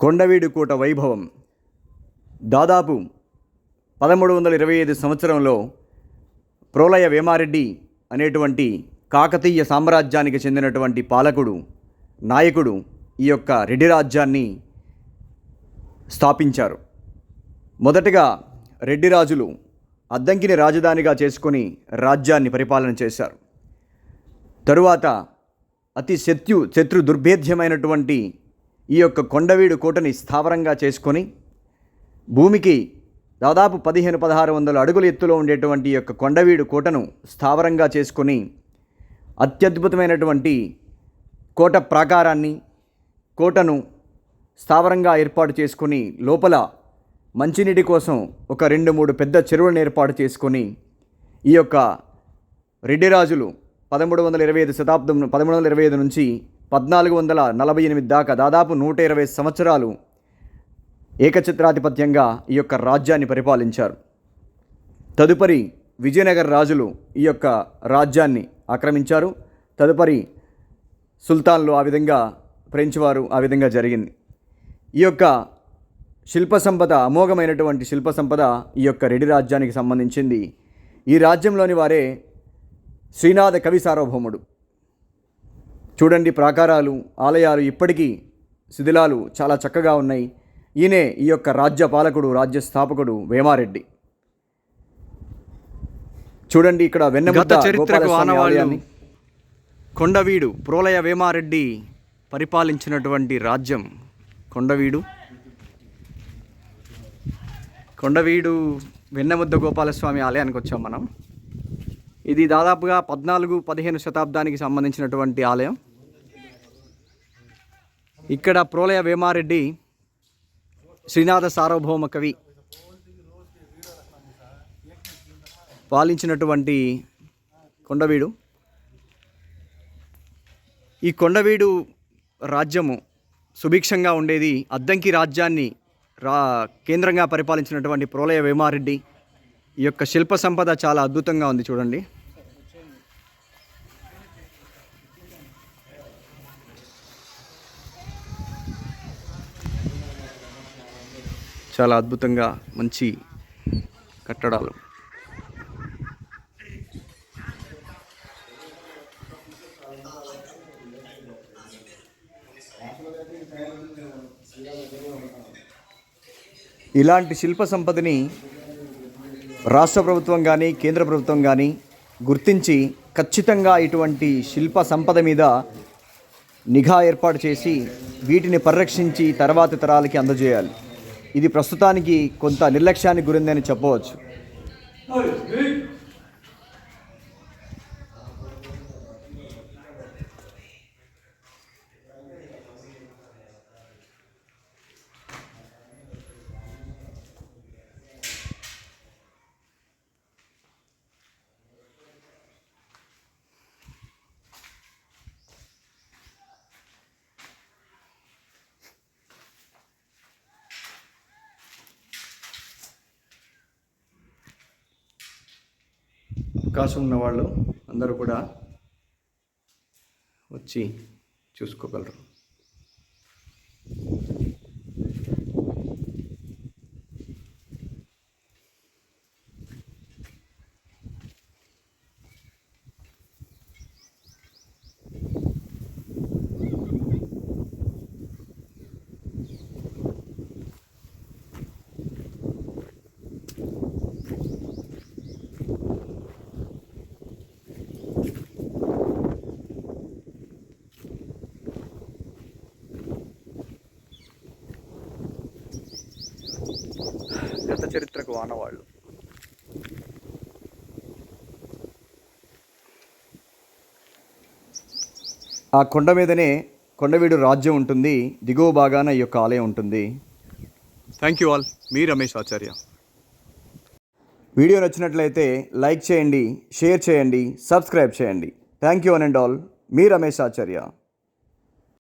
కొండవీడు కోట వైభవం. దాదాపు పదమూడు వందల ఇరవై ఐదు సంవత్సరంలో ప్రోలయ వేమారెడ్డి అనేటువంటి కాకతీయ సామ్రాజ్యానికి చెందినటువంటి పాలకుడు నాయకుడు ఈ యొక్క రెడ్డి రాజ్యాన్ని స్థాపించారు. మొదటగా రెడ్డి రాజులు అద్దంకిని రాజధానిగా చేసుకొని రాజ్యాన్ని పరిపాలన చేశారు. తరువాత అతి శత్యు శత్రు దుర్భేద్యమైనటువంటి ఈ యొక్క కొండవీడు కోటని స్థావరంగా చేసుకొని భూమికి దాదాపు పదిహేను పదహారు వందల అడుగుల ఎత్తులో ఉండేటువంటి ఈ యొక్క కొండవీడు కోటను స్థావరంగా చేసుకొని అత్యద్భుతమైనటువంటి కోట ప్రాకారాన్ని కోటను స్థావరంగా ఏర్పాటు చేసుకొని లోపల మంచినీటి కోసం ఒక రెండు మూడు పెద్ద చెరువులను ఏర్పాటు చేసుకొని ఈ యొక్క రెడ్డి రాజులు పదమూడు వందల ఇరవై ఐదు శతాబ్దం పదమూడు వందల ఇరవై ఐదు నుంచి పద్నాలుగు వందల నలభై ఎనిమిది దాకా దాదాపు నూట ఇరవై సంవత్సరాలు ఏకచిత్రాధిపత్యంగా ఈ యొక్క రాజ్యాన్ని పరిపాలించారు. తదుపరి విజయనగర రాజులు ఈ యొక్క రాజ్యాన్ని ఆక్రమించారు. తదుపరి సుల్తాన్లు ఆ విధంగా ఫ్రెంచ్ వారు ఆ విధంగా జరిగింది. ఈ యొక్క శిల్ప సంపద అమోఘమైనటువంటి శిల్ప సంపద ఈ యొక్క రెడ్డి రాజ్యానికి సంబంధించింది. ఈ రాజ్యంలోని వారే శ్రీనాథ కవి సార్వభౌముడు. చూడండి ప్రాకారాలు ఆలయాలు ఇప్పటికీ శిథిలాలు చాలా చక్కగా ఉన్నాయి. ఈయనే ఈ యొక్క రాజ్య పాలకుడు రాజ్య స్థాపకుడు వేమారెడ్డి. చూడండి ఇక్కడ వెన్నముద్ద చరిత్రకు గోపాలస్వామి ఆనవాళ్ళు ఆలయాన్ని. కొండవీడు ప్రోలయ వేమారెడ్డి పరిపాలించినటువంటి రాజ్యం కొండవీడు. కొండవీడు వెన్నముద్ద గోపాలస్వామి ఆలయానికి వచ్చాం మనం. ఇది దాదాపుగా పద్నాలుగు పదిహేను శతాబ్దానికి సంబంధించినటువంటి ఆలయం. ఇక్కడ ప్రోలయ వేమారెడ్డి శ్రీనాథ సార్వభౌమ కవి పాలించినటువంటి కొండవీడు. ఈ కొండవీడు రాజ్యము సుభిక్షంగా ఉండేది అద్దంకి రాజ్యాన్ని రా కేంద్రంగా పరిపాలించినటువంటి ప్రోలయ వేమారెడ్డి. ఈ యొక్క శిల్ప సంపద చాలా అద్భుతంగా ఉంది చూడండి. చాలా అద్భుతంగా మంచి కట్టడాలు. ఇలాంటి శిల్ప సంపదని రాష్ట్ర ప్రభుత్వం కానీ కేంద్ర ప్రభుత్వం కానీ గుర్తించి ఖచ్చితంగా ఇటువంటి శిల్ప సంపద మీద నిఘా ఏర్పాటు చేసి వీటిని పరిరక్షించి తర్వాతి తరాలకి అందజేయాలి. ఇది ప్రస్తుతానికి కొంత నిర్లక్ష్యానికి గురిందని చెప్పవచ్చు. అవకాశం ఉన్నవాళ్ళు అందరూ కూడా వచ్చి చూసుకోగలరు. గత చరిత్రకు ఆనవాళ్ళు ఆ కొండ మీదనే కొండవీడు రాజ్యం ఉంటుంది దిగువ భాగాన ఈ యొక్క ఆలయం ఉంటుంది. థ్యాంక్ యూ ఆల్ మీ రమేష్ ఆచార్య. వీడియో నచ్చినట్లయితే లైక్ చేయండి షేర్ చేయండి సబ్స్క్రైబ్ చేయండి. Thank you one and all me Ramesh Acharya.